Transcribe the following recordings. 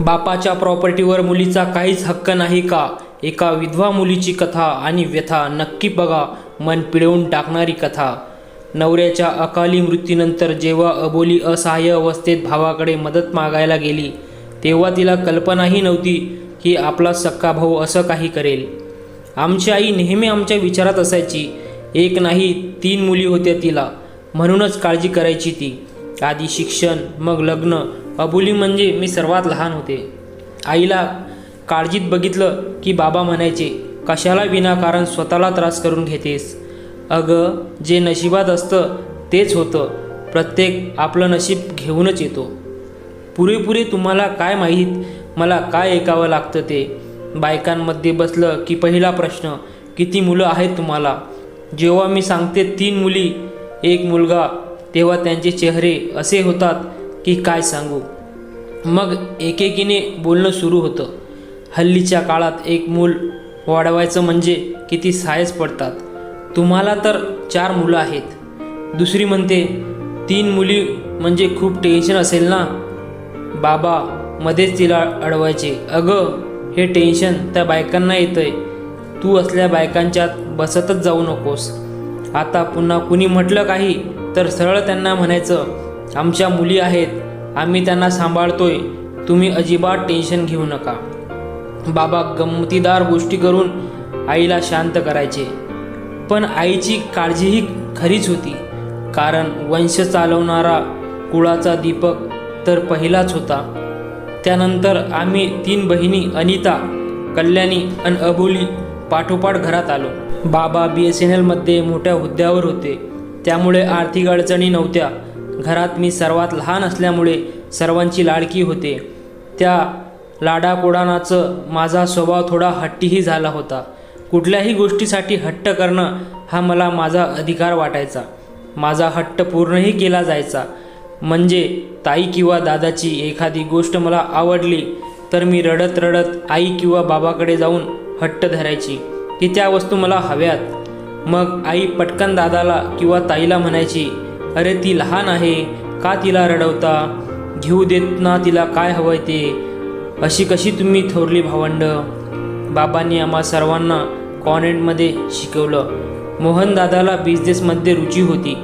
बापाच्या प्रॉपर्टीवर मुलीचा काहीच हक्क नाही का? एका विधवा मुलीची कथा आणि व्यथा नक्की बघा मन पिळवून टाकणारी कथा. नवऱ्याच्या अकाली मृत्यूनंतर जेव्हा अबोली असहाय्य अवस्थेत भावाकडे मदत मागायला गेली तेव्हा तिला कल्पनाही नव्हती की आपला सक्का भाऊ असं काही करेल. आमची आई नेहमी आमच्या विचारात असायची एक नाही तीन मुली होत्या तिला. म्हणूनच काळजी करायची ती. आधी शिक्षण मग लग्न अबुली म्हणजे मी सर्वात लहान होते. आईला काळजीत बघितलं की बाबा म्हणायचे कशाला विनाकारण स्वतःला त्रास करून घेतेस? अगं जे नशिबात असतं तेच होतं. प्रत्येक आपलं नशीब घेऊनच येतो. पुरेपुरे तुम्हाला काय माहीत मला काय ऐकावं लागतं ते? बायकांमध्ये बसलं की पहिला प्रश्न किती मुलं आहेत तुम्हाला? जेव्हा मी सांगते तीन मुली एक मुलगा तेव्हा त्यांचे चेहरे असे होतात की काय सांगू? मग एकेकीने बोलणं सुरू होतं. हल्लीच्या काळात एक मूल वाढवायचं म्हणजे किती सायज पडतात. तुम्हाला तर चार मुलं आहेत. दुसरी म्हणते तीन मुली म्हणजे खूप टेन्शन असेल ना? बाबा मध्येच तिला अडवायचे. अगं हे टेन्शन त्या बायकांना येतंय. तू असल्या बायकांच्यात बसतच जाऊ नकोस. आता पुन्हा कुणी म्हटलं काही तर सरळ त्यांना म्हणायचं आमच्या मुली आहेत आम्ही त्यांना सांभाळतोय. तुम्ही अजिबात टेन्शन घेऊ नका. बाबा गमतीदार गोष्टी करून आईला शांत करायचे. पण आईची काळजीही खरीच होती. कारण वंश चालवणारा कुळाचा दीपक तर पहिलाच होता. त्यानंतर आम्ही तीन बहिणी अनिता कल्याणी आणि अबोली पाठोपाठ घरात आलो. बाबा बी एस एन एलमध्ये मोठ्या हुद्द्यावर होते. त्यामुळे आर्थिक अडचणी नव्हत्या. घरात मी सर्वात लहान असल्यामुळे सर्वांची लाडकी होते. त्या लाडाकोडानाचं माझा स्वभाव थोडा हट्टीही झाला होता. कुठल्याही गोष्टीसाठी हट्ट करणं हा मला माझा अधिकार वाटायचा. माझा हट्ट पूर्णही केला जायचा. म्हणजे ताई किंवा दादाची एखादी गोष्ट मला आवडली तर मी रडत रडत आई किंवा बाबाकडे जाऊन हट्ट धरायची की त्या वस्तू मला हव्यात. मग आई पटकन दादाला किंवा ताईला म्हणायची अरे ती लहान आहे का तिला रडवता? घेऊ देत ना तिला काय हवंय ते? अशी कशी तुम्ही थोरली भावंड? बाबांनी आम्हा सर्वांना कॉन्व्हेंटमध्ये शिकवलं. मोहनदादाला बिझनेसमध्ये रुची होती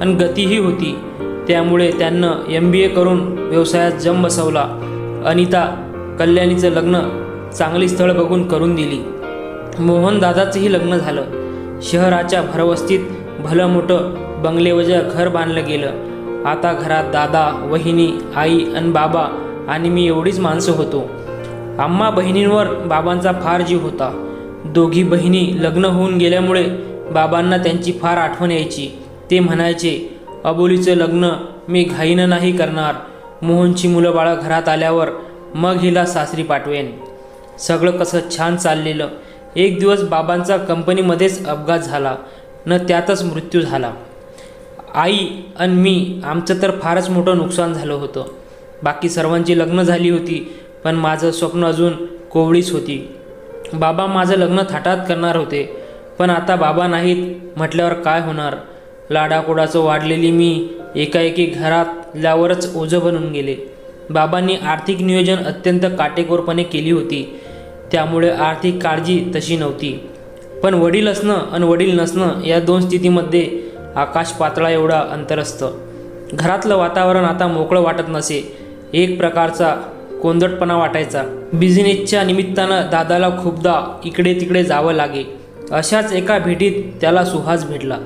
आणि गतीही होती. त्यामुळे त्यांना एम बी ए करून व्यवसायात जम बसवला. अनिता कल्याणीचं लग्न चांगली स्थळ बघून करून दिली. मोहनदादाचंही लग्न झालं. शहराच्या भरवस्तीत भलं मोठं बंगलेवजा घर बांधलं गेलं. आता घरात दादा वहिनी आई आणि बाबा आणि मी एवढीच माणसं होतो. आम्हा बहिणींवर बाबांचा फार जीव होता. दोघी बहिणी लग्न होऊन गेल्यामुळे बाबांना त्यांची फार आठवण यायची. ते म्हणायचे अबोलीचं लग्न मी घाईनं नाही करणार. मोहनची मुलं बाळं घरात आल्यावर मग हिला सासरी पाठवेन. सगळं कसं छान चाललेलं. एक दिवस बाबांचा कंपनीमध्येच अपघात झाला. न त्यातच मृत्यू झाला. आई आणि मी आमचं तर फारच मोठं नुकसान झालं होतं. बाकी सर्वांची लग्न झाली होती पण माझं स्वप्न अजून कोवळीच होती. बाबा माझं लग्न थाटात करणार होते पण आता बाबा नाहीत म्हटल्यावर काय होणार? लाडाकोडाचं वाढलेली मी एकाएकी घरातल्यावरच ओझं बनून गेले. बाबांनी आर्थिक नियोजन अत्यंत काटेकोरपणे केली होती. त्यामुळे आर्थिक काळजी तशी नव्हती. पण वडील असणं आणि वडील नसणं या दोन स्थितीमध्ये आकाश पातळा एवढा अंतर असतं घरातलं वातावरण आता मोकळं वाटत नसे. एक प्रकारचा कोंदटपणा वाटायचा. बिझनेसच्या निमित्तानं दादाला खूपदा इकडे तिकडे जावं लागे. अशाच एका भेटीत त्याला सुहास भेटला.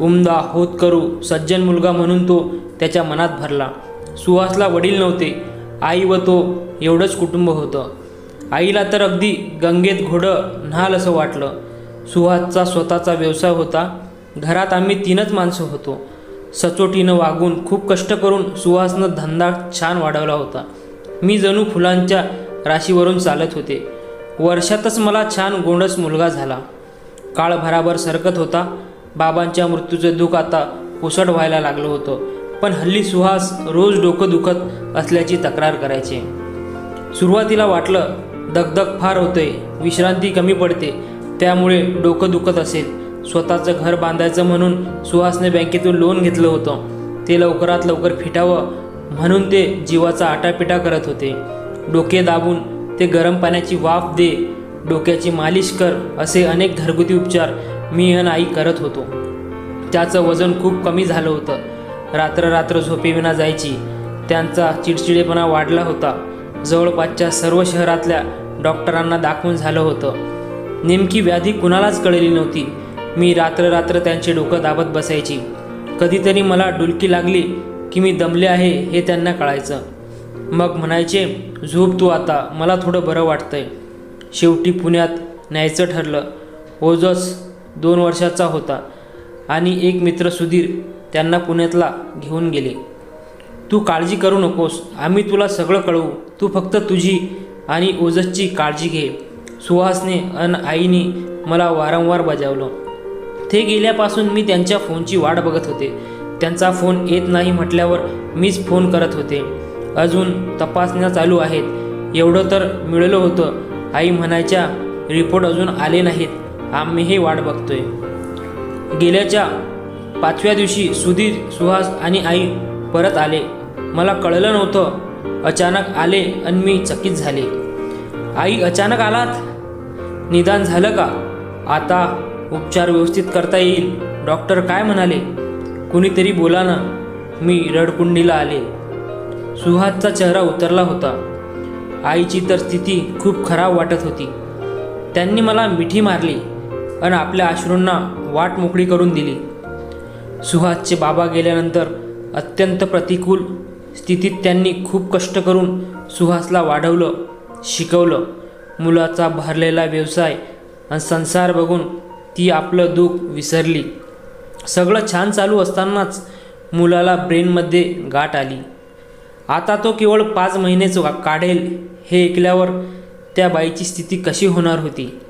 उमदा होत करू. सज्जन मुलगा म्हणून तो त्याच्या मनात भरला. सुहासला वडील नव्हते. आई व तो एवढंच कुटुंब होतं. आईला तर अगदी गंगेत घोडं न्हाल असं वाटलं. सुहासचा स्वतःचा व्यवसाय होता. घरात आम्ही तीनच माणसं होतो. सचोटीनं वागून खूप कष्ट करून सुहासनं धंदा छान वाढवला होता. मी जणू फुलांच्या राशीवरून चालत होते. वर्षातच मला छान गोंडस मुलगा झाला. काळ भराभर सरकत होता. बाबांच्या मृत्यूचं दुःख आता पुसट व्हायला लागलं होतं. पण हल्ली सुहास रोज डोकं दुखत असल्याची तक्रार करायचे. सुरुवातीला वाटलं दगदग फार होते विश्रांती कमी पडते. त्यामुळे डोकं दुखत असेल. स्वतःचं घर बांधायचं म्हणून सुहासने बँकेतून लोन घेतलं होतं. ते लवकरात लवकर फिटावं म्हणून ते जीवाचा आटापिटा करत होते. डोके दाबून ते गरम पाण्याची वाफ दे डोक्याची मालिश कर असे अनेक घरगुती उपचार मी अन आई करत होतो. त्याचं वजन खूप कमी झालं होतं. रात्र रात्र झोपेविना जायची. त्यांचा चिडचिडेपणा वाढला होता. जवळपासच्या सर्व शहरातल्या डॉक्टरांना दाखवून झालं होतं. नेमकी व्याधी कुणालाच कळली नव्हती. मी रात्र रात्र त्यांचे डोकं दाबत बसायची. कधीतरी मला डुलकी लागली की मी दमले आहे हे त्यांना कळायचं. मग म्हणायचे झोप तू आता मला थोडं बरं वाटतंय. शेवटी पुण्यात न्यायचं ठरलं. ओजस दोन वर्षाचा होता आणि एक मित्र सुधीर त्यांना पुण्यातला घेऊन गेले. तू काळजी करू नकोस आम्ही तुला सगळं कळवू. तू फक्त तुझी आणि ओजसची काळजी घे. सुहासने अन आईने मला वारंवार बजावलं. ते गेल्यापासून मी त्यांच्या फोनची वाट बघत होते. त्यांचा फोन येत नाही म्हटल्यावर मीच फोन करत होते. अजून तपासण्या चालू आहेत. एवढं तर मिळालं होतं. आई म्हणायच्या रिपोर्ट अजून आले नाहीत. आम्हीही वाट बघतोय. गेल्याच्या पाचव्या दिवशी सुधीर सुहास आणि आई परत आले. मला कळलं नव्हतं. अचानक आले आणि मी चकित झाले. आई अचानक आलात? निदान झालं का? आता उपचार व्यवस्थित करता येईल. डॉक्टर काय म्हणाले? कुणीतरी बोला ना. मी रडकुंडीला आले. सुहासचा चेहरा उतरला होता. आईची तर स्थिती खूप खराब वाटत होती. त्यांनी मला मिठी मारली आणि आपल्या अश्रूंना वाट मोकळी करून दिली. सुहासचे बाबा गेल्यानंतर अत्यंत प्रतिकूल स्थितीत त्यांनी खूप कष्ट करून सुहासला वाढवलं शिकवलं. मुलाचा भरलेला व्यवसाय आणि संसार बघून ती आपलं दुःख विसरली. सगळं छान चालू असतानाच मुलाला ब्रेनमध्ये गाठ आली. आता तो केवळ पाच महिनेच वा- काढेल हे ऐकल्यावर त्या बाईची स्थिती कशी होणार होती?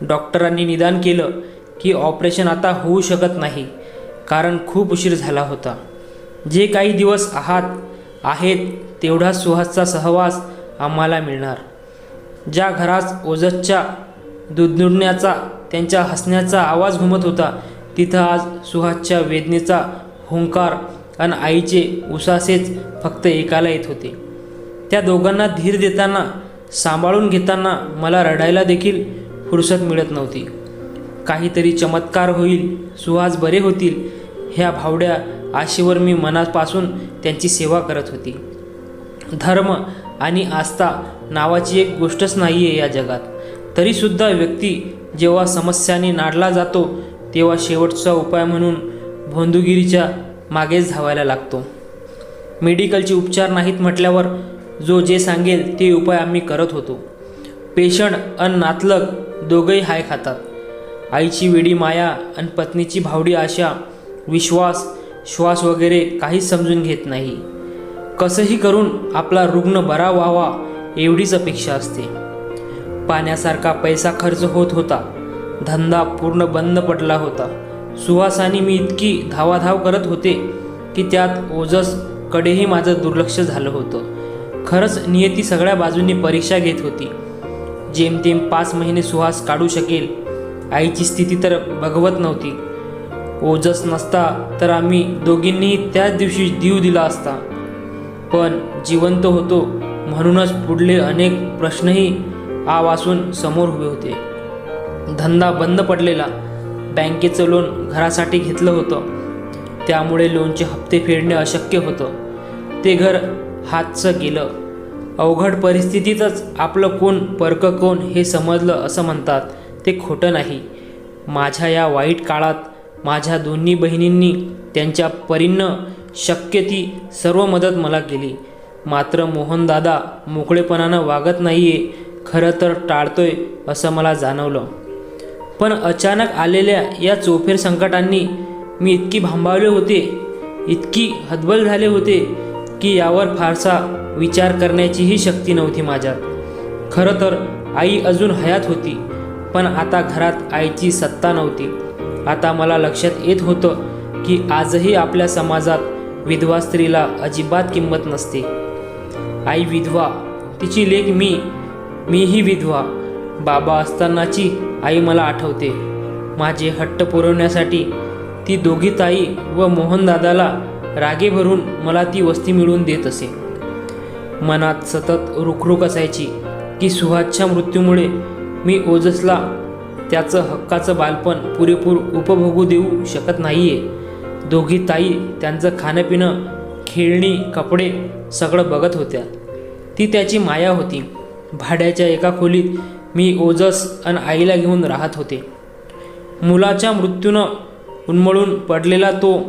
डॉक्टरांनी निदान केलं की ऑपरेशन आता होऊ शकत नाही कारण खूप उशीर झाला होता. जे काही दिवस आहात आहेत तेवढा सुहासचा सहवास आम्हाला मिळणार. ज्या घरात ओजसच्या दुधनुडण्याचा त्यांच्या हसण्याचा आवाज घुमत होता तिथं आज सुहासच्या वेदनेचा हुंकार आणि आईचे उसासेच फक्त एकाला येत होते. त्या दोघांना धीर देताना सांभाळून घेताना मला रडायला देखील फुरसत मिळत नव्हती. काहीतरी चमत्कार होईल सुहास बरे होतील ह्या भावड्या आशेवर मी मनापासून त्यांची सेवा करत होती. धर्म आणि आस्था नावाची एक गोष्टच नाही आहे या जगात. तरीसुद्धा व्यक्ती जेव्हा समस्याने नाडला जातो तेव्हा शेवटचा उपाय म्हणून भोंदुगिरीच्या मागेच धावायला लागतो. मेडिकलचे उपचार नाहीत म्हटल्यावर जो जे सांगेल ते उपाय आम्ही करत होतो. पेशंट अन नातलग दोघंही हाय खातात. आईची वेडी माया आणि पत्नीची भावडी आशा विश्वास श्वास वगैरे काहीच समजून घेत नाही. कसंही करून आपला रुग्ण बरा व्हावा एवढीच अपेक्षा असते. पाण्यासारखा पैसा खर्च होत होता. धंदा पूर्ण बंद पडला होता. सुहासाने मी इतकी धावाधाव करत होते की त्यात ओजस कडेही माझं दुर्लक्ष झालं होतं. खरंच नियती सगळ्या बाजूंनी परीक्षा घेत होती. जेमतेम पाच महिने सुहास काढू शकेल. आईची स्थिती तर बघवत नव्हती. ओजस नसता तर आम्ही दोघींनीही त्याच दिवशी जीव दिला असता. पण जिवंत होतो. म्हणूनच पुढले अनेक प्रश्नही आवासून समोर उभे होते. धंदा बंद पडलेला. बँकेचं लोन घरासाठी घेतलं होतं. त्यामुळे लोनचे हप्ते फेडणे अशक्य होतं. ते घर हातचं गेलं. अवघड परिस्थितीतच आपलं कोण परक कोण हे समजलं असं म्हणतात. ते खोटं नाही. माझ्या या वाईट काळात माझ्या दोन्ही बहिणींनी त्यांच्या परीनं शक्य ती सर्व मदत मला केली. मात्र मोहनदादा मोकळेपणानं वागत नाही आहे खरं तर टाळतोय असं मला जाणवलं. पण अचानक आलेल्या या चोफेर संकटांनी मी इतकी भांबावले होते इतकी हतबल झाले होते की यावर फारसा विचार करण्याचीही शक्ती नव्हती माझ्यात. खरं तर आई अजून हयात होती पण आता घरात आईची सत्ता नव्हती. आता मला लक्षात येत होतं की आजही आपल्या समाजात विधवा स्त्रीला अजिबात किंमत नसते. आई विधवा तिची लेख मी मीही विधवा. बाबा असतानाची आई मला आठवते. माझे हट्ट पुरवण्यासाठी ती दोघी ताई व मोहनदादाला रागे भरून मला ती वस्ती मिळवून देत असे. मनात सतत रुखरुख असायची की सुहासच्या मृत्यूमुळे मी ओजसला त्याचं हक्काचं बालपण पुरेपूर उपभोगू देऊ शकत नाही आहे दोघी ताई त्यांचं खाणंपिणं खेळणी कपडे सगळं बघत होत्या. ती त्याची माया होती. भाड्याच्या एका खोलीत मी ओजस आणि आईला घेऊन राहत होते. मुलाच्या मृत्यूनं उन्मळून पडलेला तो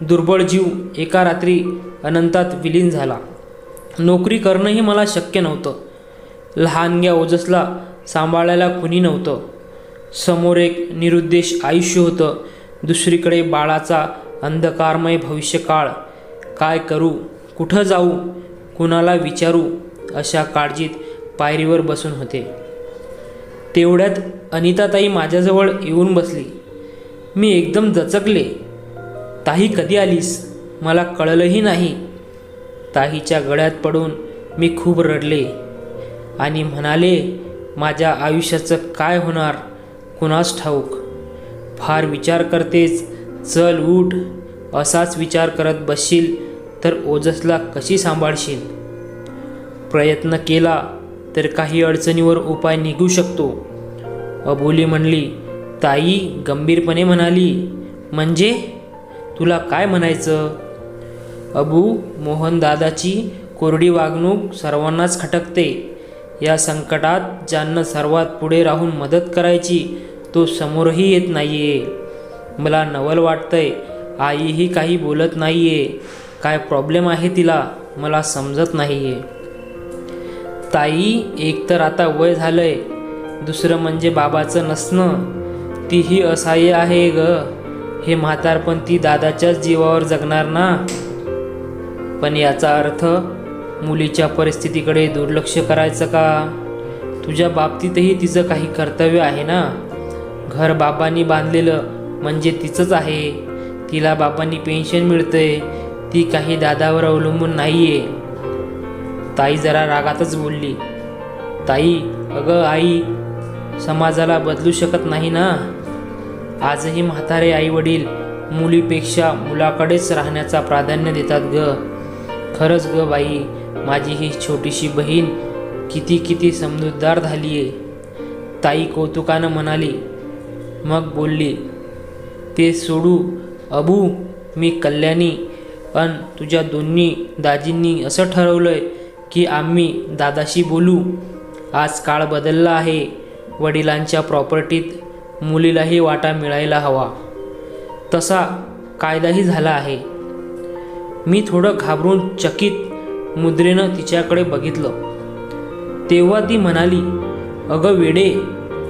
दुर्बळ जीव एका रात्री अनंतात विलीन झाला. नोकरी करणंही मला शक्य नव्हतं. लहानग्या ओजसला सांभाळायला कुणी नव्हतं. समोर एक निरुद्देश आयुष्य होतं. दुसरीकडे बाळाचा अंधकारमय भविष्यकाळ. काय करू? कुठं जाऊ? कुणाला विचारू? अशा काळजीत पायरीवर बसून होते. तेवढ्यात अनिताताई माझ्याजवळ येऊन बसली. मी एकदम दचकले ताही कधी आलीस? मला कळलंही नाही. ताईच्या गळ्यात पडून मी खूप रडले आणि म्हणाले माझ्या आयुष्याचं काय होणार? कुणास ठाऊक? फार विचार करतेच चल उठ. असाच विचार करत बसशील तर ओजसला कशी सांभाळशील? प्रयत्न केला तर काही अडचणीवर उपाय निघू शकतो. अबोली म्हणली ताई गंभीरपणे म्हणाली म्हणजे? तुला काय म्हणायचं? अबू मोहनदादाची कोरडी वागणूक सर्वांनाच खटकते. या संकटात ज्यांना सर्वात पुढे राहून मदत करायची तो समोरही येत नाही आहे मला नवल वाटतंय. आईही काही बोलत नाही आहे काय प्रॉब्लेम आहे तिला? मला समजत नाही आहे ताई एकतर आता वय झालंय. दुसरं म्हणजे बाबाचं नसणं. तीही असहाय्य आहे ग. हे म्हातारपण ती दादाच्याच जीवावर जगणार ना? पण याचा अर्थ मुलीच्या परिस्थितीकडे दुर्लक्ष करायचं का? तुझ्या बाबतीतही तिचं काही कर्तव्य आहे ना? घर बाबांनी बांधलेलं म्हणजे तिचंच आहे. तिला बाबांनी पेन्शन मिळतंय. ती काही दादावर अवलंबून नाहीये. ताई जरा रागातच बोलली. ताई अगं आई समाजाला बदलू शकत नाही ना? आजही म्हातारे आई वडील मुलीपेक्षा मुलाकडेच राहण्याचा प्राधान्य देतात ग. खरंच ग बाई माझी ही छोटीशी बहीण किती किती समजूतदार झाली आहे ताई कौतुकानं म्हणाली मग बोलली ते सोडू अबू मी कल्याणी अन तुझ्या दोन्ही दाजींनी असं ठरवलंय की आम्ही दादाशी बोलू. आज काळ बदलला आहे वडिलांच्या प्रॉपर्टीत मुलीलाही वाटा मिळायला हवा. तसा कायदाही झाला आहे. मी थोडं घाबरून चकित मुद्रेनं तिच्याकडे बघितलं. तेव्हा ती म्हणाली अगं वेडे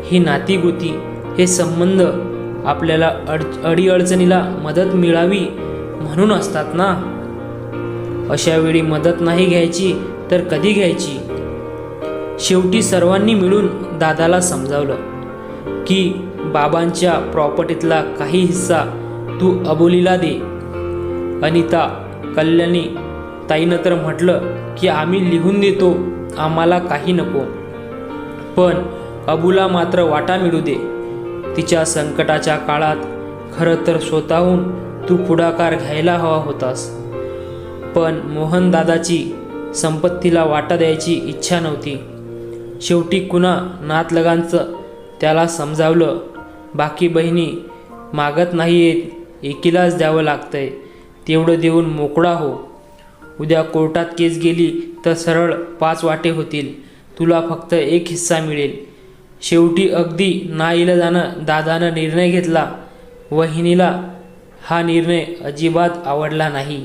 ही नाती गोती. हे संबंध आपल्याला अड अडीअडचणीला मदत मिळावी म्हणून असतात ना? अशा वेळी मदत नाही घ्यायची तर कधी घ्यायची? शेवटी सर्वांनी मिळून दादाला समजावलं की बाबांच्या प्रॉपर्टीतला काही हिस्सा तू अबोलीला दे. अनिता कल्याणी ताईनं तर म्हटलं की आम्ही लिहून देतो आम्हाला काही नको. पण अबूला मात्र वाटा मिळू दे. तिच्या संकटाच्या काळात खरं तर स्वतःहून तू पुढाकार घ्यायला हवा होतास. पण मोहनदादाची संपत्तीला वाटा द्यायची इच्छा नव्हती. शेवटी कुणा नातलगांचं त्याला समजावलं बाकी बहिणी मागत नाही आहेत एकीलाच द्यावं लागतंय तेवढं देऊन मोकळा हो. उद्या कोर्टात केस गेली तर सरळ पाच वाटे होतील तुला फक्त एक हिस्सा मिळेल. शेवटी अगदी नाईलाजानं दादानं निर्णय घेतला. वहिनीला हा निर्णय अजिबात आवडला नाही.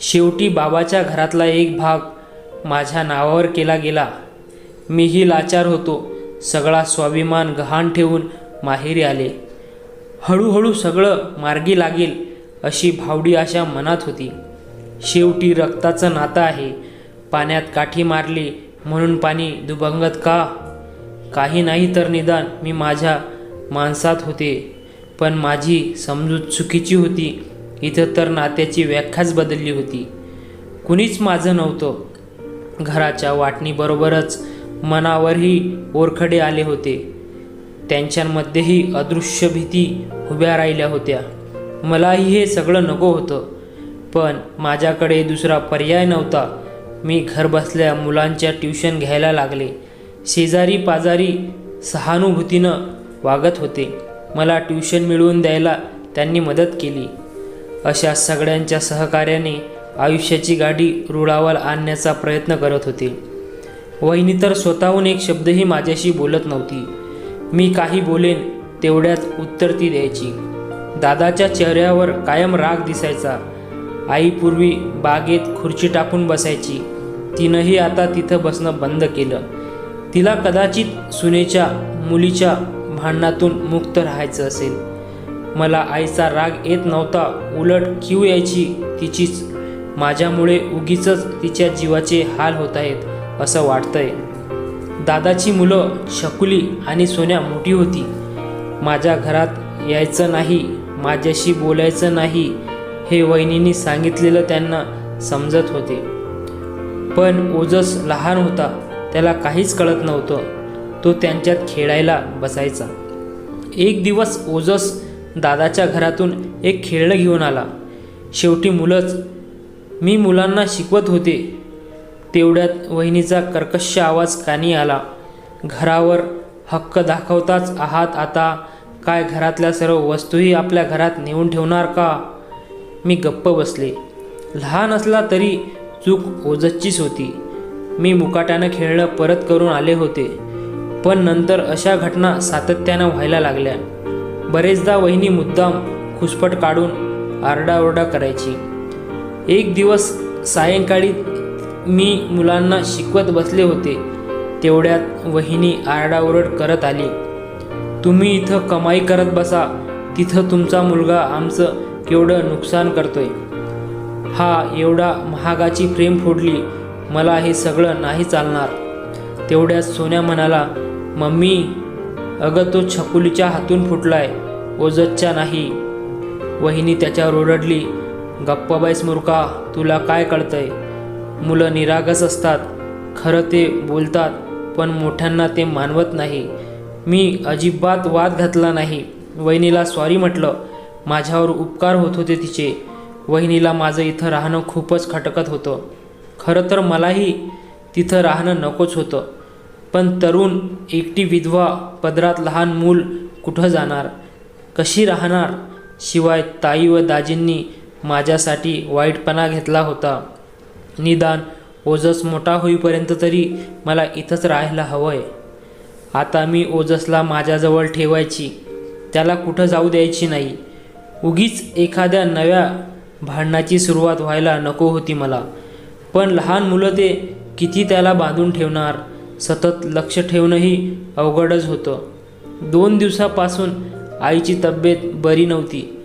शेवटी बाबाच्या घरातला एक भाग माझ्या नावावर केला गेला. मीही लाचार होतो. सगळा स्वाभिमान गहाण ठेवून माहेरी आले. हळूहळू सगळं मार्गी लागेल अशी भावडी आशा मनात होती. शेवटी रक्ताचं नातं आहे. पाण्यात काठी मारली म्हणून पाणी दुभंगत का? काही नाही तर निदान मी माझ्या माणसात होते पण माझी समजूत चुकीची होती. इथं तर नात्याची व्याख्याच बदलली होती. कुणीच माझं नव्हतं. घराच्या वाटणीबरोबरच मनावरही ओरखडे आले होते. त्यांच्यामध्येही अदृश्य भीती उभ्या राहिल्या होत्या. मलाही हे सगळं नको होतं पण माझ्याकडे दुसरा पर्याय नव्हता. मी घरबसल्या मुलांच्या ट्युशन घ्यायला लागले. शेजारी पाजारी सहानुभूतीनं वागत होते. मला ट्युशन मिळवून द्यायला त्यांनी मदत केली. अशा सगळ्यांच्या सहकार्याने आयुष्याची गाडी रुळावर आणण्याचा प्रयत्न करत होते. वहिनी तर स्वतःहून एक शब्दही माझ्याशी बोलत नव्हती. मी काही बोलेन तेवढ्यात उत्तर ती द्यायची. दादाच्या चेहऱ्यावर कायम राग दिसायचा. आईपूर्वी बागेत खुर्ची टाकून बसायची. तिनंही आता तिथं बसणं बंद केलं. तिला कदाचित सुनेच्या मुलीच्या भांडणातून मुक्त राहायचं असेल. मला आईचा राग येत नव्हता उलट किव यायची तिचीच. माझ्यामुळे उगीच तिच्या जीवाचे हाल होत आहेत असं वाटतंय. दादाची मुलं शकुली आणि सोन्या मोठी होती. माझ्या घरात यायचं नाही माझ्याशी बोलायचं नाही हे वहिनींनी सांगितलेलं त्यांना समजत होते. पण ओजस लहान होता त्याला काहीच कळत नव्हतं. तो त्यांच्यात खेळायला बसायचा. एक दिवस ओजस दादाच्या घरातून एक खेळणं घेऊन आला. शेवटी मुलंच मी मुलांना शिकवत होते. तेवढ्यात वहिनीचा कर्कश आवाज कानी आला. घरावर हक्क दाखवताच आहात आता. काय घरातल्या सर्व वस्तूही आपल्या घरात नेऊन ठेवणार का? मी गप्प बसले. लहान असला तरी चूक ओजसचीच होती. मी मुकाट्यानं खेळणं परत करून आले होते. पण नंतर अशा घटना सातत्यानं व्हायला लागल्या. बरेचदा वहिनी मुद्दाम खुसपट काढून आरडाओरडा करायची. एक दिवस सायंकाळी मी मुलांना शिकवत बसले होते. तेवढ्यात वहिनी आरडाओरड करत आली. तुम्ही इथं कमाई करत बसा. तिथं तुमचा मुलगा आमचं केवढं नुकसान करतोय. हा एवढा महागाची फ्रेम फोडली. मला हे सगळं नाही चालणार. तेवढ्यात सोन्या म्हणाला मम्मी अगं तो छकुलीच्या हातून फुटलाय ओजतच्या नाही. वहिनी त्याच्यावर ओरडली गप्पाबाई बाईस तुला काय कळतंय? मुलं निरागस असतात खरं ते बोलतात पण मोठ्यांना ते मानवत नाही. मी अजिबात वाद घातला नाही. वहिनीला सॉरी म्हटलं माझ्यावर उपकार होत होते तिचे. वहिनीला माझं इथं राहणं खूपच खटकत होतं. खरं तर मलाही तिथं राहणं नकोच होतं. पण तरुण एकटी विधवा पदरात लहान मूल कुठं जाणार? कशी राहणार? शिवाय ताई व दाजींनी माझ्यासाठी वाईटपणा घेतला होता. निदान ओजस मोठा होईपर्यंत तरी मला इथंच राहायला हवं आहे आता मी ओजसला माझ्याजवळ ठेवायची. त्याला कुठं जाऊ द्यायची नाही. उगीच एखाद्या नव्या भांडणाची सुरुवात व्हायला नको होती मला. पण लहान मुलं ते किती त्याला बांधून ठेवणार? सतत लक्ष ठेवणंही अवघडच होतं. दोन दिवसापासून आईची तब्येत बरी नव्हती.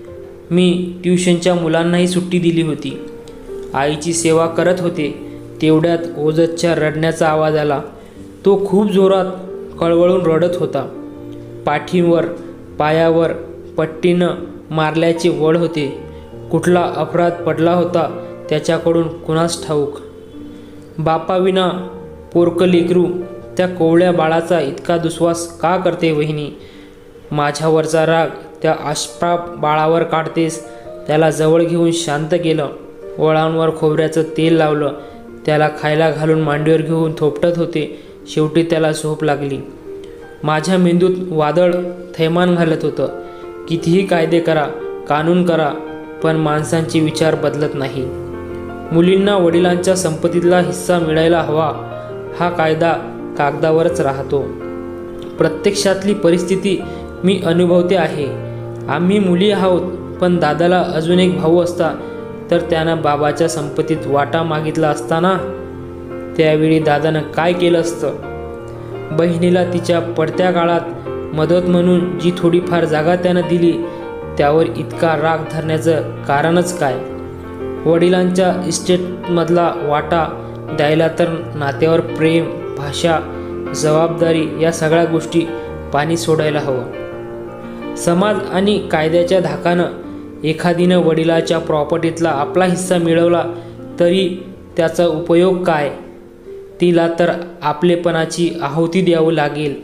मी ट्युशनच्या मुलांनाही सुट्टी दिली होती. आईची सेवा करत होते. तेवढ्यात ओजतच्या रडण्याचा आवाज आला. तो खूप जोरात कळवळून रडत होता. पाठीवर पायावर पट्टीनं मारल्याचे वड होते. कुठला अपराध पडला होता त्याच्याकडून कुणास ठाऊक? बापाविना पोरकं लेकरू त्या कोवळ्या बाळाचा इतका दुस्वास का करते वहिनी? माझ्यावरचा राग त्या आश्राप बाळावर काढतेस त्याला जवळ घेऊन शांत केलं. वळांवर खोबऱ्याचं तेल लावलं. त्याला खायला घालून मांडीवर घेऊन थोपटत होते. शेवटी त्याला झोप लागली. माझ्या मेंदूत वादळ थैमान घालत होतं. कितीही कायदे करा कानून करा पण माणसांचे विचार बदलत नाही. मुलींना वडिलांच्या संपत्तीतला हिस्सा मिळायला हवा हा कायदा कागदावरच राहतो. प्रत्यक्षातली परिस्थिती मी अनुभवते आहे. आम्ही मुली आहोत पण दादाला अजून एक भाऊ असता तर त्यानं बाबाच्या संपत्तीत वाटा मागितला असताना त्यावेळी दादानं काय केलं असतं? बहिणीला तिच्या पडत्या काळात मदत म्हणून जी थोडीफार जागा त्यानं दिली त्यावर इतका राग धरण्याचं कारणच काय? वडिलांच्या इस्टेटमधला वाटा द्यायला तर नात्यावर प्रेम भाषा जबाबदारी या सगळ्या गोष्टी पाणी सोडायला हवं. समाज आणि कायद्याच्या धाकानं एखादीनं वडिलाच्या प्रॉपर्टीतला आपला हिस्सा मिळवला तरी त्याचा उपयोग काय? तिला तर आपलेपणाची आहुती द्यावं लागेल.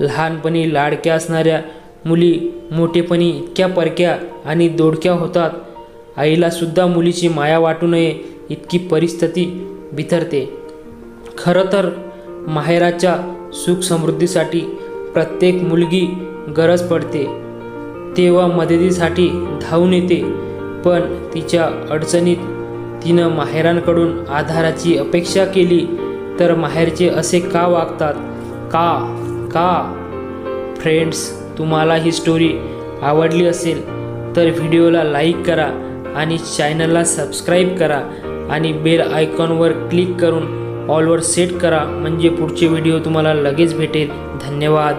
लहानपणी लाडक्या असणाऱ्या मुली मोठेपणी इतक्या परक्या आणि दोडक्या होतात. आईलासुद्धा मुलीची माया वाटू नये इतकी परिस्थिती बिथरते. खरं तर माहेराच्या सुख समृद्धीसाठी प्रत्येक मुलगी गरज पडते. तेव्हा मदतीसाठी धावून येते पण तिच्या अडचणीत तिनं माहेरांकडून आधाराची अपेक्षा केली तर माहेरचे असे का वागतात? का? का? फ्रेंड्स तुम्हाला ही स्टोरी आवडली असेल तर व्हिडिओला लाईक करा. आणि चॅनलला सबस्क्राईब करा आणि बेल आयकॉनवर क्लिक करून ऑलवर सेट करा. म्हणजे पुढचे व्हिडिओ तुम्हाला लगेच भेटेल. धन्यवाद.